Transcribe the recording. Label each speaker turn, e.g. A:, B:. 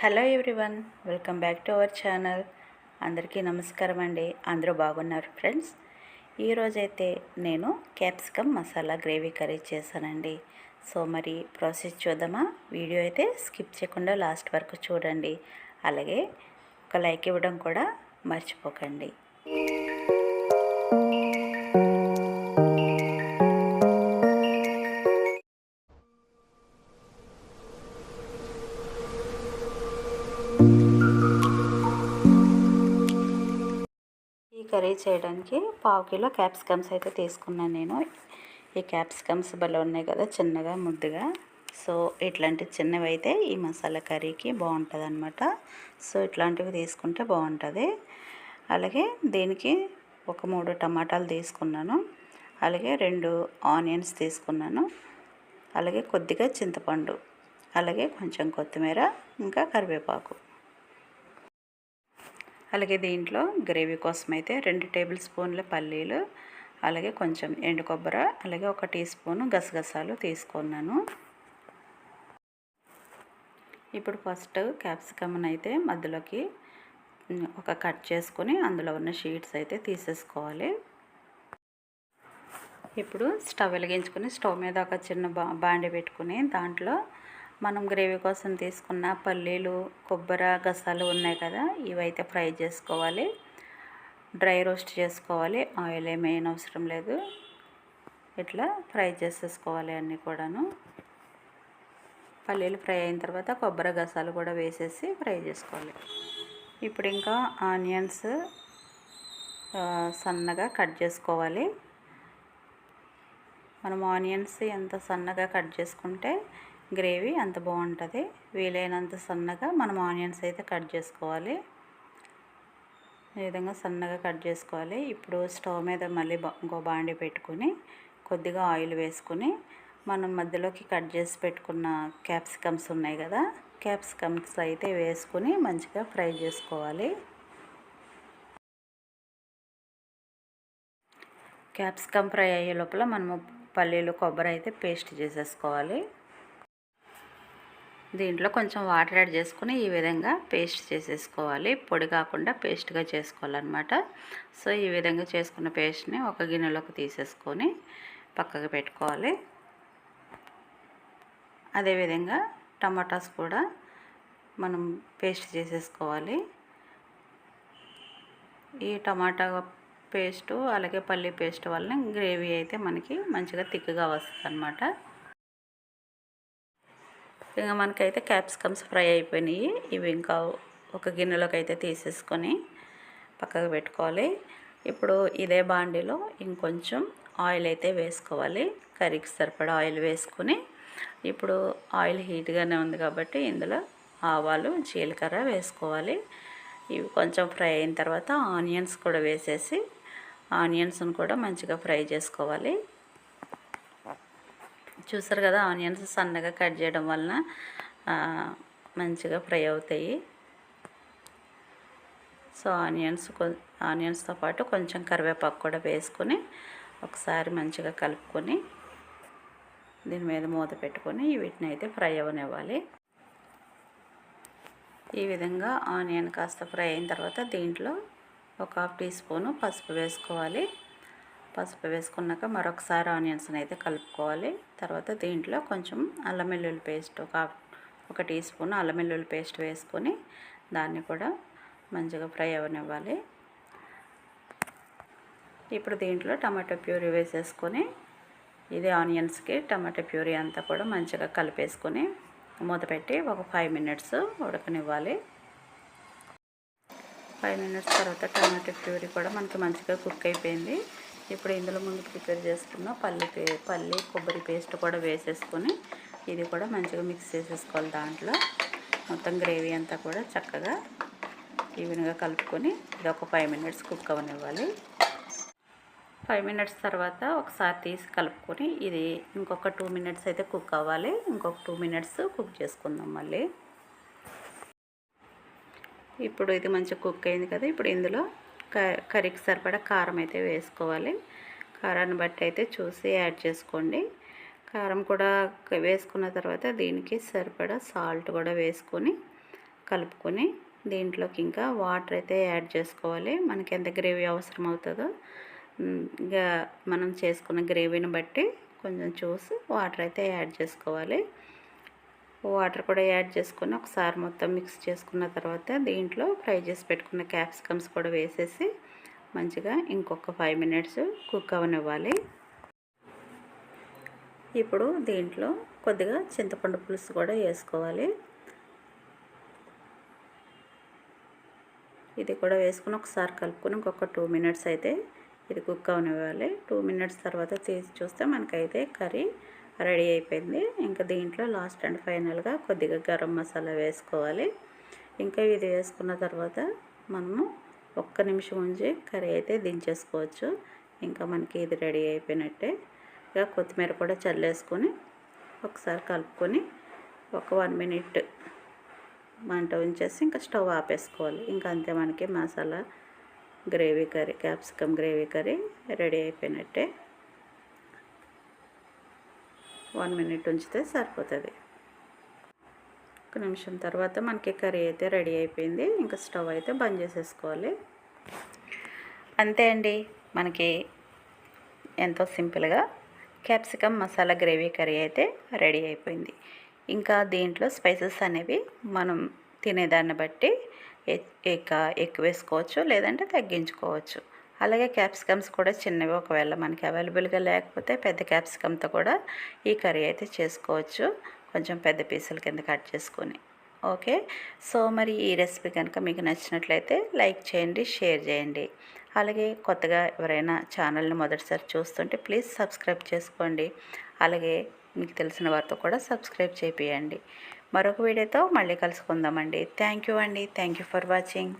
A: Hello everyone welcome back to our channel. అందరికీ నమస్కారం అండి. అందరూ బాగున్నారు ఫ్రెండ్స్? ఈరోజైతే నేను క్యాప్సికమ్ మసాలా గ్రేవీ కర్రీ చేశానండి. సో మరి ప్రాసెస్ చూద్దామా? వీడియో అయితే స్కిప్ చేయకుండా లాస్ట్ వరకు చూడండి. అలాగే ఒక లైక్ ఇవ్వడం కూడా మర్చిపోకండి. కర్రీ చేయడానికి పావు కిలో క్యాప్సికమ్స్ అయితే తీసుకున్నాను నేను. ఈ క్యాప్సికమ్స్ భలే ఉన్నాయి కదా చిన్నగా ముద్దుగా. సో ఇట్లాంటి చిన్నవి అయితే ఈ మసాలా కర్రీకి బాగుంటుంది అనమాట సో ఇట్లాంటివి తీసుకుంటే బాగుంటుంది. అలాగే దీనికి ఒక మూడు టమాటాలు తీసుకున్నాను. అలాగే రెండు ఆనియన్స్ తీసుకున్నాను. అలాగే కొద్దిగా చింతపండు. అలాగే కొంచెం కొత్తిమీర ఇంకా కరివేపాకు. అలాగే దీంట్లో గ్రేవీ కోసం అయితే రెండు టేబుల్ స్పూన్ల పల్లీలు అలాగే కొంచెం ఎండు కొబ్బరి అలాగే ఒక టీ స్పూను గసగసాలు తీసుకున్నాను. ఇప్పుడు ఫస్ట్ క్యాప్సికమ్ అయితే మధ్యలోకి ఒక కట్ చేసుకొని అందులో ఉన్న షీట్స్ అయితే తీసేసుకోవాలి. ఇప్పుడు స్టవ్ వెలిగించుకొని స్టవ్ మీద ఒక చిన్న బా బాండి పెట్టుకుని దాంట్లో మనం గ్రేవీ కోసం తీసుకున్న పల్లీలు కొబ్బరి గసాలు ఉన్నాయి కదా ఇవైతే ఫ్రై చేసుకోవాలి. డ్రై రోస్ట్ చేసుకోవాలి. ఆయిల్ ఏమేం అవసరం లేదు. ఇట్లా ఫ్రై చేసేసుకోవాలి అన్నీ కూడాను. పల్లీలు ఫ్రై అయిన తర్వాత కొబ్బరి గసాలు కూడా వేసేసి ఫ్రై చేసుకోవాలి. ఇప్పుడు ఇంకా ఆనియన్స్ సన్నగా కట్ చేసుకోవాలి. మనం ఆనియన్స్ ఎంత సన్నగా కట్ చేసుకుంటే గ్రేవీ అంత బాగుంటుంది. వీలైనంత సన్నగా మనం ఆనియన్స్ అయితే కట్ చేసుకోవాలి. ఈ విధంగా సన్నగా కట్ చేసుకోవాలి. ఇప్పుడు స్టవ్ మీద మళ్ళీ ఇంకో బాండి పెట్టుకొని కొద్దిగా ఆయిల్ వేసుకొని మనం మధ్యలోకి కట్ చేసి పెట్టుకున్న క్యాప్సికమ్స్ ఉన్నాయి కదా క్యాప్సికమ్స్ అయితే వేసుకుని మంచిగా ఫ్రై చేసుకోవాలి. క్యాప్సికమ్ ఫ్రై అయ్యే లోపల మనము పల్లీలు కొబ్బరి అయితే పేస్ట్ చేసేసుకోవాలి. దీంట్లో కొంచెం వాటర్ యాడ్ చేసుకుని ఈ విధంగా పేస్ట్ చేసేసుకోవాలి. పొడి కాకుండా పేస్ట్గా చేసుకోవాలన్నమాట. సో ఈ విధంగా చేసుకున్న పేస్ట్ని ఒక గిన్నెలోకి తీసేసుకొని పక్కకు పెట్టుకోవాలి. అదేవిధంగా టమాటాస్ కూడా మనం పేస్ట్ చేసేసుకోవాలి. ఈ టమాటా పేస్టు అలాగే పల్లి పేస్ట్ వల్ల గ్రేవీ అయితే మనకి మంచిగా థిక్గా వస్తుంది అన్నమాట ఇంకా మనకైతే క్యాప్సికమ్స్ ఫ్రై అయిపోయినాయి. ఇవి ఇంకా ఒక గిన్నెలోకి అయితే తీసేసుకొని పక్కకు పెట్టుకోవాలి. ఇప్పుడు ఇదే బాండీలో ఇంకొంచెం ఆయిల్ అయితే వేసుకోవాలి. కర్రీకి సరిపడా ఆయిల్ వేసుకొని ఇప్పుడు ఆయిల్ హీట్గానే ఉంది కాబట్టి ఇందులో ఆవాలు జీలకర్ర వేసుకోవాలి. ఇవి కొంచెం ఫ్రై అయిన తర్వాత ఆనియన్స్ కూడా వేసేసి ఆనియన్స్ని కూడా మంచిగా ఫ్రై చేసుకోవాలి. చూసారు కదా ఆనియన్స్ సన్నగా కట్ చేయడం వలన మంచిగా ఫ్రై అవుతాయి. సో ఆనియన్స్ ఆనియన్స్తో పాటు కొంచెం కరివేపాకు కూడా వేసుకొని ఒకసారి మంచిగా కలుపుకొని దీని మీద మూత పెట్టుకొని వీటిని అయితే ఫ్రై అవనివ్వాలి. ఈ విధంగా ఆనియన్ కాస్త ఫ్రై అయిన తర్వాత దీంట్లో ఒక హాఫ్ టీ స్పూను పసుపు వేసుకోవాలి. పసుపు వేసుకున్నాక మరొకసారి ఆనియన్స్ని అయితే కలుపుకోవాలి. తర్వాత దీంట్లో కొంచెం అల్లం వెల్లుల్లి పేస్ట్ ఒక ఒక టీ స్పూన్ అల్లం వెల్లుల్లి పేస్ట్ వేసుకొని దాన్ని కూడా మంచిగా ఫ్రై అవ్వనివ్వాలి ఇప్పుడు దీంట్లో టమాటో ప్యూరీ వేసేసుకొని ఇది ఆనియన్స్కి టమాటో ప్యూరీ అంతా కూడా మంచిగా కలిపేసుకొని మూత పెట్టి ఒక ఫైవ్ మినిట్స్ ఉడకనివ్వాలి. ఫైవ్ మినిట్స్ తర్వాత టమాటో ప్యూరీ కూడా మనకి మంచిగా కుక్ అయిపోయింది. ఇప్పుడు ఇందులో ముందు ప్రిపేర్ చేసుకున్న పల్లి పే పల్లి కొబ్బరి పేస్ట్ కూడా వేసేసుకొని ఇది కూడా మంచిగా మిక్స్ చేసేసుకోవాలి దాంట్లో. మొత్తం గ్రేవీ అంతా కూడా చక్కగా ఈవెన్గా కలుపుకొని ఇది ఒక ఫైవ్ మినిట్స్ కుక్ అవనివ్వాలి. ఫైవ్ మినిట్స్ తర్వాత ఒకసారి తీసి కలుపుకొని ఇది ఇంకొక టూ మినిట్స్ అయితే కుక్ అవ్వాలి. ఇంకొక టూ మినిట్స్ కుక్ చేసుకుందాం మళ్ళీ. ఇప్పుడు ఇది మంచిగా కుక్ అయింది కదా ఇప్పుడు ఇందులో కర్రీకి సరిపడా కారం అయితే వేసుకోవాలి. కారాన్ని బట్టి అయితే చూసి యాడ్ చేసుకోండి. కారం కూడా వేసుకున్న తర్వాత దీనికి సరిపడా సాల్ట్ కూడా వేసుకొని కలుపుకొని దీంట్లోకి ఇంకా వాటర్ అయితే యాడ్ చేసుకోవాలి. మనకి ఎంత గ్రేవీ అవసరం అవుతుందో. ఇంకా మనం చేసుకున్న గ్రేవీని బట్టి కొంచెం చూసి వాటర్ అయితే యాడ్ చేసుకోవాలి. వాటర్ కూడా యాడ్ చేసుకొని ఒకసారి మొత్తం మిక్స్ చేసుకున్న తర్వాత దీంట్లో ఫ్రై చేసి పెట్టుకున్న క్యాప్సికమ్స్ కూడా వేసేసి మంచిగా ఇంకొక ఫైవ్ మినిట్స్ కుక్ అవనివ్వాలి. ఇప్పుడు దీంట్లో కొద్దిగా చింతపండు పులుసు కూడా వేసుకోవాలి. ఇది కూడా వేసుకుని ఒకసారి కలుపుకొని ఇంకొక టూ మినిట్స్ అయితే ఇది కుక్ అవనివ్వాలి. టూ మినిట్స్ తర్వాత తీసి చూస్తే మనకైతే కర్రీ రెడీ అయిపోయింది. ఇంకా దీంట్లో లాస్ట్ అండ్ ఫైనల్గా కొద్దిగా గరం మసాలా వేసుకోవాలి. ఇంకా ఇది వేసుకున్న తర్వాత మనము ఒక్క నిమిషం ఉంచి కర్రీ అయితే దించేసుకోవచ్చు. ఇంకా మనకి ఇది రెడీ అయిపోయినట్టే. ఇక కొత్తిమీర కూడా చల్లేసుకొని ఒకసారి కలుపుకొని ఒక వన్ మినిట్ మంట ఉంచేసి ఇంకా స్టవ్ ఆపేసుకోవాలి. ఇంకా అంతే మనకి masala gravy curry capsicum gravy curry ready అయిపోయినట్టే. వన్ మినిట్ ఉంచితే సరిపోతుంది. ఒక నిమిషం తర్వాత మనకి కర్రీ అయితే రెడీ అయిపోయింది. ఇంకా స్టవ్ అయితే బంద్ చేసేసుకోవాలి. అంతే అండి. మనకి ఎంతో సింపుల్గా క్యాప్సికమ్ మసాలా గ్రేవీ కర్రీ అయితే రెడీ అయిపోయింది. ఇంకా దీంట్లో స్పైసెస్ అనేవి మనం తినేదాన్ని బట్టి ఎక్క ఎక్కువ వేసుకోవచ్చు లేదంటే తగ్గించుకోవచ్చు. అలాగే క్యాప్సికమ్స్ కూడా చిన్నవి ఒకవేళ మనకి అవైలబుల్గా లేకపోతే పెద్ద క్యాప్సికమ్తో కూడా ఈ కర్రీ అయితే చేసుకోవచ్చు. కొంచెం పెద్ద పీసుల కింద కట్ చేసుకొని. ఓకే? సో మరి ఈ రెసిపీ కనుక మీకు నచ్చినట్లయితే లైక్ చేయండి షేర్ చేయండి. అలాగే కొత్తగా ఎవరైనా ఛానల్ని మొదటిసారి చూస్తుంటే ప్లీజ్ సబ్స్క్రైబ్ చేసుకోండి. అలాగే మీకు తెలిసిన వారితో కూడా సబ్స్క్రైబ్ చేపియండి. మరొక వీడియోతో మళ్ళీ కలుసుకుందామండి. థ్యాంక్ యూ అండి. Thank you for watching.